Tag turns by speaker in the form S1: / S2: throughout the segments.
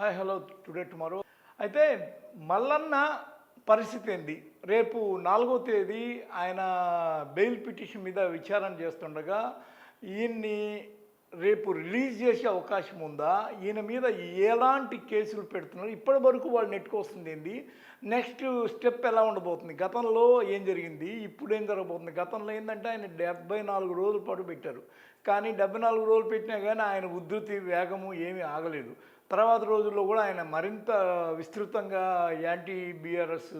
S1: Hi hello today tomorrow. అయితే మల్లన్న పరిస్థితి ఏంది? రేపు నాలుగో తేదీ ఆయన బెయిల్ పిటిషన్ మీద విచారణ చేస్తుండగా ఈయన్ని రేపు రిలీజ్ చేసే అవకాశం ఉందా? ఈయన మీద ఎలాంటి కేసులు పెడుతున్నారు? ఇప్పటి వరకు వాళ్ళు నెట్టుకొస్తుంది ఏంది? నెక్స్ట్ స్టెప్ ఎలా ఉండబోతుంది? గతంలో ఏం జరిగింది? ఇప్పుడు ఏం జరగబోతుంది? గతంలో ఏంటంటే ఆయన డెబ్బై నాలుగు రోజుల పాటు పెట్టారు. కానీ డెబ్బై నాలుగు రోజులు పెట్టినా కానీ ఆయన ఉధృతి వేగము ఏమీ ఆగలేదు. తర్వాత రోజుల్లో కూడా ఆయన మరింత విస్తృతంగా యాంటీ బీఆర్ఎస్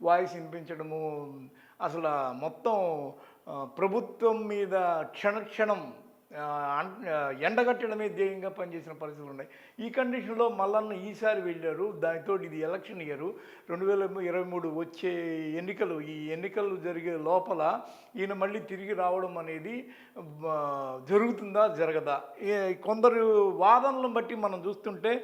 S1: వాయిస్ వినిపించడము అసలు మొత్తం ప్రభుత్వం మీద క్షణక్షణం ఎండగట్టడమే ధ్యేయంగా పనిచేసిన పరిస్థితులు ఉన్నాయి. ఈ కండిషన్లో మల్లన్న ఈసారి వెళ్ళారు. దానితో ఇది ఎలక్షన్ ఇయర్. రెండు వేల ఇరవై మూడు వచ్చే ఎన్నికలు ఈ ఎన్నికలు జరిగే లోపల ఈయన మళ్ళీ తిరిగి రావడం అనేది జరుగుతుందా జరగదా? కొందరు వాదనలను బట్టి మనం చూస్తుంటే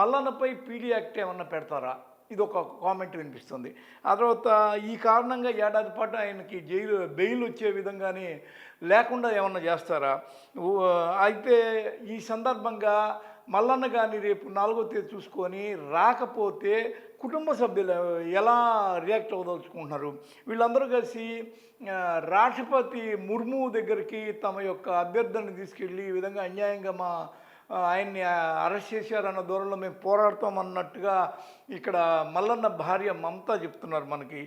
S1: మల్లన్నపై పీడీ యాక్ట్ ఏమన్నా పెడతారా? ఇది ఒక కామెంట్ వినిపిస్తుంది. ఆ తర్వాత ఈ కారణంగా ఏడాది పాటు ఆయనకి జైలు బెయిల్ వచ్చే విధంగానే లేకుండా ఏమన్నా చేస్తారా? అయితే ఈ సందర్భంగా మల్లన్న కానీ రేపు నాలుగో తేదీ చూసుకొని రాకపోతే కుటుంబ సభ్యులు ఎలా రియాక్ట్ అవ్వదలుచుకుంటున్నారు? వీళ్ళందరూ కలిసి రాష్ట్రపతి ముర్ము దగ్గరికి తమ యొక్క అభ్యర్థనని తీసుకెళ్ళి ఈ విధంగా అన్యాయంగా మా ఆయన్ని అరెస్ట్ చేశారన్న దూరంలో మేము పోరాడతాం అన్నట్టుగా ఇక్కడ మల్లన్న భార్య మమత చెప్తున్నారు మనకి.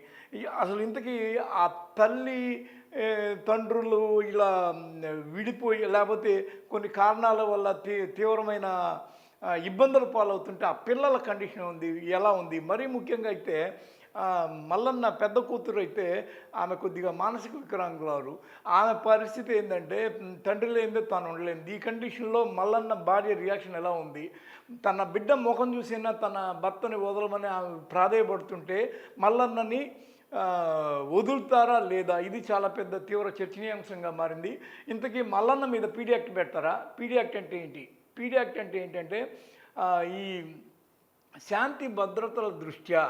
S1: అసలు ఇంతకీ ఆ తల్లి తండ్రులు ఇలా విడిపోయి లేకపోతే కొన్ని కారణాల వల్ల తీ తీవ్రమైన ఇబ్బందులు పాలవుతుంటే ఆ పిల్లల కండిషన్ ఉంది ఎలా ఉంది? మరీ ముఖ్యంగా అయితే మల్లన్న పెద్ద కూతురు అయితే ఆమె కొద్దిగా మానసిక వికలాంగులారు ఆమె పరిస్థితి ఏంటంటే తండ్రి లేనిదే తాను ఉండలేదు ఈ కండిషన్లో మల్లన్న భార్య రియాక్షన్ ఎలా ఉంది? తన బిడ్డ ముఖం చూసినా తన భర్తని వదలమని ఆమె ప్రాధేయపడుతుంటే మల్లన్నని వదులుతారా లేదా? ఇది చాలా పెద్ద తీవ్ర చర్చనీయాంశంగా మారింది. ఇంతకీ మల్లన్న మీద పీడీ యాక్ట్ పెడతారా? పీడీ యాక్ట్ అంటే ఏంటి? పీడీ యాక్ట్ అంటే ఏంటంటే ఈ శాంతి భద్రతల దృష్ట్యా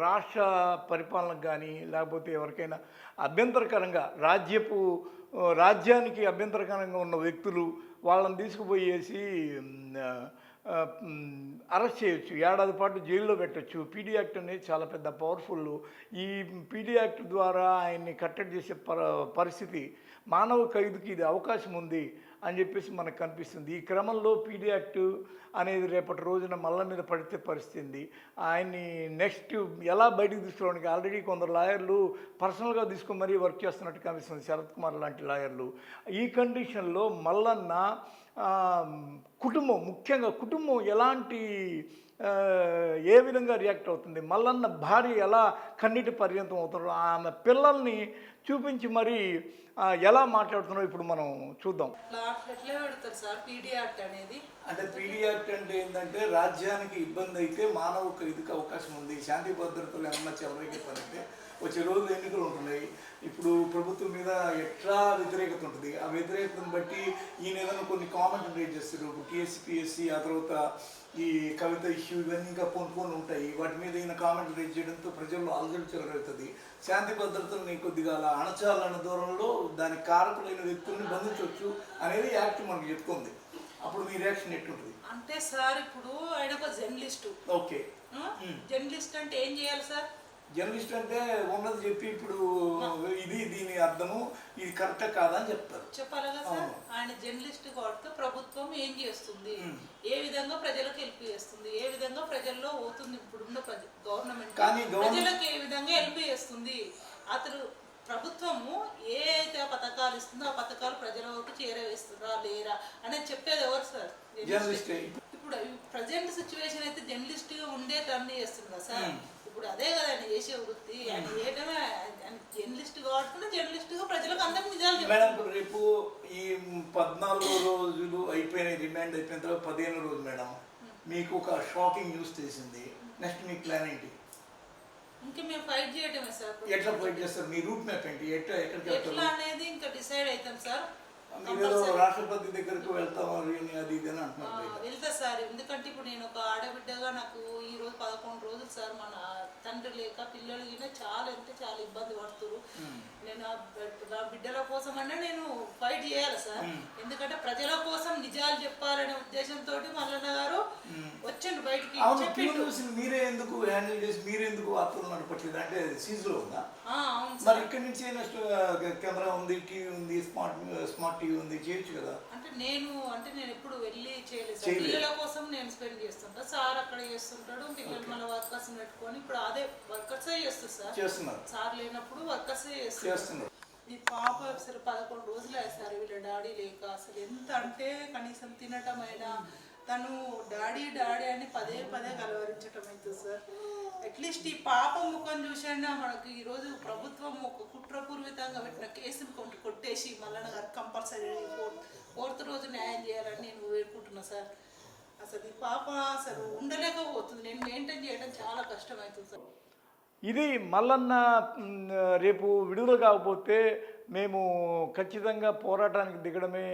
S1: రాష్ట్ర పరిపాలనకు కానీ లేకపోతే ఎవరికైనా అభ్యంతరకరంగా రాజ్యపు రాజ్యానికి అభ్యంతరకరంగా ఉన్న వ్యక్తులు వాళ్ళని తీసుకుపోయేసి అరెస్ట్ చేయొచ్చు. ఏడాది పాటు జైల్లో పెట్టచ్చు. పీడీ యాక్ట్ అనేది చాలా పెద్ద పవర్ఫుల్. ఈ పీడీ యాక్ట్ ద్వారా ఆయన్ని కట్టడి చేసే పరిస్థితి మానవ ఖైదుకి ఇది అవకాశం ఉంది. అని చెప్పేసి మనకు కనిపిస్తుంది. ఈ క్రమంలో పీడీ యాక్ట్ అనేది రేపటి రోజున మల్ల మీద పడితే పరిస్థితి. ఆయన్ని నెక్స్ట్ ఎలా బయటకు తీసుకోవడానికి ఆల్రెడీ కొందరు లాయర్లు పర్సనల్గా తీసుకొని మరీ వర్క్ చేస్తున్నట్టు కనిపిస్తుంది శరత్ కుమార్ లాంటి లాయర్లు. ఈ కండిషన్లో మల్లన్న కుటుంబం ముఖ్యంగా కుటుంబం ఎలాంటి ఏ విధంగా రియాక్ట్ అవుతుంది? మల్లన్న భార్య ఎలా కన్నీటి పర్యంతం అవుతారో? ఆమె పిల్లల్ని చూపించి మరి ఎలా మాట్లాడుతున్నారో ఇప్పుడు మనం చూద్దాం. అంటే పీడీ యాక్ట్ అంటే ఏంటంటే రాజ్యానికి ఇబ్బంది అయితే మానవ ఖైదుకి అవకాశం ఉంది. శాంతి భద్రతలు ఏమన్నా చెలరేగే పని అయితే వచ్చే రోజులు ఎన్నికలు ఉంటున్నాయి. ఇప్పుడు ప్రభుత్వం మీద ఎట్లా వ్యతిరేకత ఉంటుంది? ఆ వ్యతిరేకతను బట్టి ఈయన ఏదైనా కొన్ని కామెంట్ రేట్ చేస్తారు. టీఎస్పీఎస్సీ ఆ తర్వాత ఈ కవిత ఇష్యూ ఇవన్నీ ఇంకా పొందుకొని ఉంటాయి. వాటి మీద ఈయన కామెంట్ రేట్ చేయడంతో ప్రజల్లో అలజడి చెలరేగుతుంది. శాంతి భద్రతల్ని కొద్దిగా అలా అణచాలన్న దూరంలో దానికి కారకులైన వ్యక్తుల్ని బంధించవచ్చు అనేది యాక్ట్ మనకు చెప్తుంది. అప్పుడు మీ రియాక్షన్ ఎట్లుంటుంది?
S2: అంటే సార్ ఇప్పుడు ఆయన ఒక జర్నలిస్టు.
S1: ఓకే.
S2: జర్నలిస్ట్ అంటే ఏం చేయాలి సార్?
S1: జర్నలిస్ట్ అంటే ఉన్నది చెప్పి ఇప్పుడు ఇది దీని అర్థము ఇది కరెక్టా కాదా అని చెప్తారు.
S2: చెప్పాలి కదా సార్. ఆయన జర్నలిస్ట్ కాబట్టి ప్రభుత్వం ఏం చేస్తుంది? ఏ విధంగా ప్రజలకు హెల్ప్ చేస్తుంది? ఏ విధంగా ప్రజల్లో పోతుంది ఇప్పుడున్న గవర్నమెంట్?
S1: కానీ
S2: ప్రజలకు ఏ విధంగా హెల్ప్ చేస్తుంది? అతను ప్రభుత్వము ఏ అయితే పథకాలు ఇస్తుందో ఆ పథకాలు ప్రజల వరకు చేరవేస్తుందా లేరా అనేది చెప్పేది ఎవరు సార్?
S1: జర్నలిస్ట్.
S2: ఇప్పుడు ప్రజెంట్ సిచ్యువేషన్ అయితే జర్నలిస్ట్గా ఉండే టర్న్ చేస్తుంది సార్ ఇప్పుడు అదే కదా ఆయన చేసే వృత్తి. ఆయన చేయడమే జర్నలిస్ట్ కాబట్టి జర్నలిస్ట్గా ప్రజలకు అందరికి నిజాలు
S1: మేడం ఇప్పుడు రేపు ఈ పద్నాలుగు రోజులు అయిపోయినాయి రిమాండ్ అయిపోయిన తర్వాత పదిహేను రోజు మేడం మీకు ఒక షాకింగ్ న్యూస్ తెలిసింది. నెక్స్ట్ మీ ప్లాన్ ఏంటి?
S2: ఇంకా మేము ఫైట్ చేయడమే సార్.
S1: ఎట్లా ఫైట్ చేస్తారు? మీ రూట్ మ్యాప్ ఏంటి? ఎట్లా ఎక్కడికి
S2: ఎట్లా అనేది ఇంకా డిసైడ్ అవుతాం సార్.
S1: మీరేదో రాష్ట్రపతి దగ్గరకు వెళ్తామని అది ఇది అంటున్నారు
S2: వెళ్తా సార్. ఎందుకంటే ఇప్పుడు నేను ఒక ఆడబిడ్డగా నాకు ఈ రోజు పదకొండు రోజులు సార్. మన తండ్రి లేక పిల్లలు గిన చాలా అంటే చాలా ఇబ్బంది పడుతున్నారు నేను ఆ బిడ్డల కోసం అనే నేను ఫైట్ చేయాలి సార్? ఎందుకంటే ప్రజల కోసం నిజాలు చెప్పాలనే ఉద్దేశంతో మల్లన్న గారు వచ్చిండు బయటికి
S1: మీరే ఎందుకు హ్యాండిల్ చేసి మీరే ఎందుకు వార్తలు నడపట్లేదు? అంటే సీజ్లో ఉందా? మరి ఇక్కడి నుంచి కెమెరా ఉంది టీవీ ఉంది స్మార్ట్ స్మార్ట్ టీవీ ఉంది చేయొచ్చు కదా?
S2: అంటే నేను అంటే నేను ఎప్పుడు వెళ్ళి చేయలేదు. సార్
S1: చేయలేదు.
S2: పిల్లల కోసం నేను స్పెండ్ చేస్తుంటా. సార్ అక్కడ చేస్తుంటాడు పిల్లలు మన వర్కర్స్ పెట్టుకొని ఇప్పుడు అదే వర్కర్సే చేస్తారు సార్.
S1: చేస్తున్నారు.
S2: సార్ లేనప్పుడు వర్కర్సే చేస్తారు
S1: చేస్తున్నారు.
S2: ఈ పాప అసలు పదకొండు రోజులు సార్ వీళ్ళ డాడీ లేక. అసలు ఎంత అంటే కనీసం తినటమైనా తను డాడీ డాడీ అని పదే పదే కలవరించటం అవుతుంది సార్. అట్లీస్ట్ ఈ పాప ముఖం చూసైనా మనకు? ఈరోజు ప్రభుత్వం ఒక కుట్రపూర్వితంగా పెట్టిన కేసును కొట్టి కొట్టేసి మల్లన్న గారు కంపల్సరీ ఫోర్త్ రోజు న్యాయం చేయాలని నేను వేడుకుంటున్నా సార్. అసలు ఈ పాప అసలు ఉండలేకపోతుంది. నేను మెయింటైన్ చేయడం చాలా కష్టమవుతుంది సార్.
S1: ఇది మల్లన్న రేపు విడుదల కాకపోతే మేము ఖచ్చితంగా పోరాటానికి దిగడమే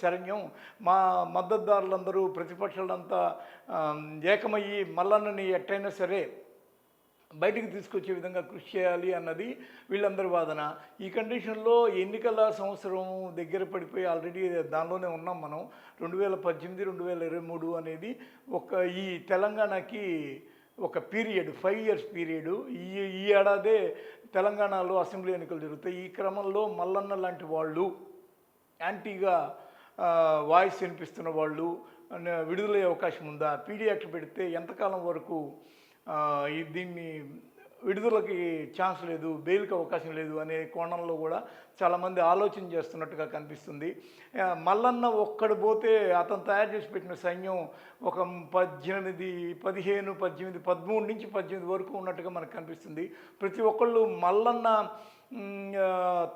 S1: శరణ్యం. మా మద్దతుదారులందరూ ప్రతిపక్షాలంతా ఏకమయ్యి మల్లన్నని ఎట్టయినా సరే బయటికి తీసుకొచ్చే విధంగా కృషి చేయాలి అన్నది వీళ్ళందరి వాదన. ఈ కండిషన్లో ఎన్నికల సంవత్సరం దగ్గర పడిపోయి ఆల్రెడీ దానిలోనే ఉన్నాం మనం. రెండు వేల పద్దెనిమిది రెండు వేల ఇరవై మూడు అనేది ఒక ఈ తెలంగాణకి ఒక పీరియడ్ ఫైవ్ ఇయర్స్ పీరియడ్. ఈ ఈ ఏడాదే తెలంగాణలో అసెంబ్లీ ఎన్నికలు జరుగుతాయి. ఈ క్రమంలో మల్లన్న లాంటి వాళ్ళు యాంటీగా వాయిస్ వినిపిస్తున్న వాళ్ళు విడుదలయ్యే అవకాశం ఉందా? పీడీ యాక్ట్ పెడితే ఎంతకాలం వరకు దీన్ని విడుదలకి ఛాన్స్ లేదు బెయిల్కి అవకాశం లేదు అనే కోణంలో కూడా చాలామంది ఆలోచన చేస్తున్నట్టుగా కనిపిస్తుంది. మల్లన్న ఒక్కడు పోతే అతను తయారు చేసి పెట్టిన సైన్యం ఒక పద్దెనిమిది పదిహేను పద్దెనిమిది పదమూడు నుంచి పద్దెనిమిది వరకు ఉన్నట్టుగా మనకు కనిపిస్తుంది. ప్రతి ఒక్కళ్ళు మల్లన్న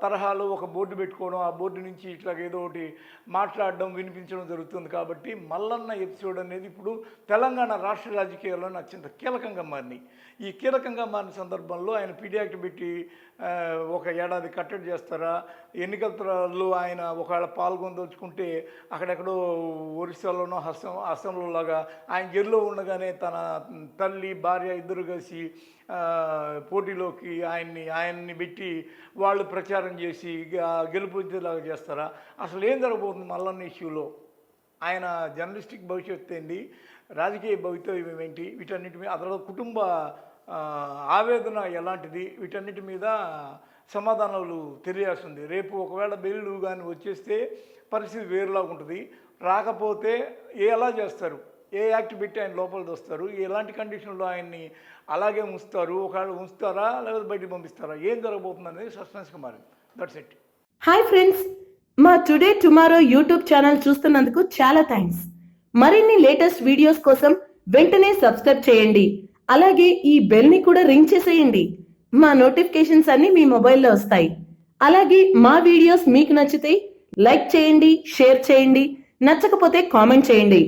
S1: తరహాలో ఒక బోర్డు పెట్టుకోవడం ఆ బోర్డు నుంచి ఇట్లా ఏదో ఒకటి మాట్లాడడం వినిపించడం జరుగుతుంది కాబట్టి మల్లన్న ఎపిసోడ్ అనేది ఇప్పుడు తెలంగాణ రాష్ట్ర రాజకీయాల్లో అత్యంత కీలకంగా మారినాయి. ఈ కీలకంగా మారిన సందర్భంలో ఆయన పీడియాక్ట్ పెట్టి ఒక ఏడాది కట్టడి చేస్తారా? ఎన్నికలలో ఆయన ఒకవేళ పాల్గొందలుచుకుంటే అక్కడెక్కడో ఒరిస్సాలోనో అస్సాం అస్సాంలో లాగా ఆయన జైల్లో ఉండగానే తన తల్లి భార్య ఇద్దరు కలిసి పోటీలోకి ఆయన్ని ఆయన్ని పెట్టి వాళ్ళు ప్రచారం చేసి గ- గెలుపొందేలాగా చేస్తారా? అసలు ఏం జరగబోతుంది మల్లన్న ఇష్యూలో? ఆయన జర్నలిస్టిక్ భవిష్యత్తు ఏంటి? రాజకీయ భవితవ్యం ఏంటి? వీటన్నిటి మీద అతను కుటుంబ ఆవేదన ఎలాంటిది? వీటన్నిటి మీద సమాధానాలు తెలియాల్సింది. రేపు ఒకవేళ బెయిల్ కానీ వచ్చేస్తే పరిస్థితి వేరులాగా ఉంటుంది. రాకపోతే ఎలా చేస్తారు? ఏ యాక్ట్ పెట్టి ఆయన లోపల వస్తారు? ఎలాంటి కండిషన్లో ఆయన్ని అలాగే ఉంచుతారు? ఒకవేళ ఉంచుతారా? లేకపోతే బయటికి పంపిస్తారా? ఏం జరగబోతుంది అనేది సస్పెన్స్గా మారింది దట్స్ ఇట్
S3: హాయ్ ఫ్రెండ్స్ మా టుడే టుమారో యూట్యూబ్ ఛానల్ చూస్తున్నందుకు చాలా థ్యాంక్స్ మరిన్ని లేటెస్ట్ వీడియోస్ కోసం వెంటనే సబ్స్క్రైబ్ చేయండి. అలాగే ఈ బెల్ని కూడా రింగ్ చేసేయండి. మా నోటిఫికేషన్స్ అన్నీ మీ మొబైల్లో వస్తాయి. అలాగే మా వీడియోస్ మీకు నచ్చితే లైక్ చేయండి షేర్ చేయండి. నచ్చకపోతే కామెంట్ చేయండి.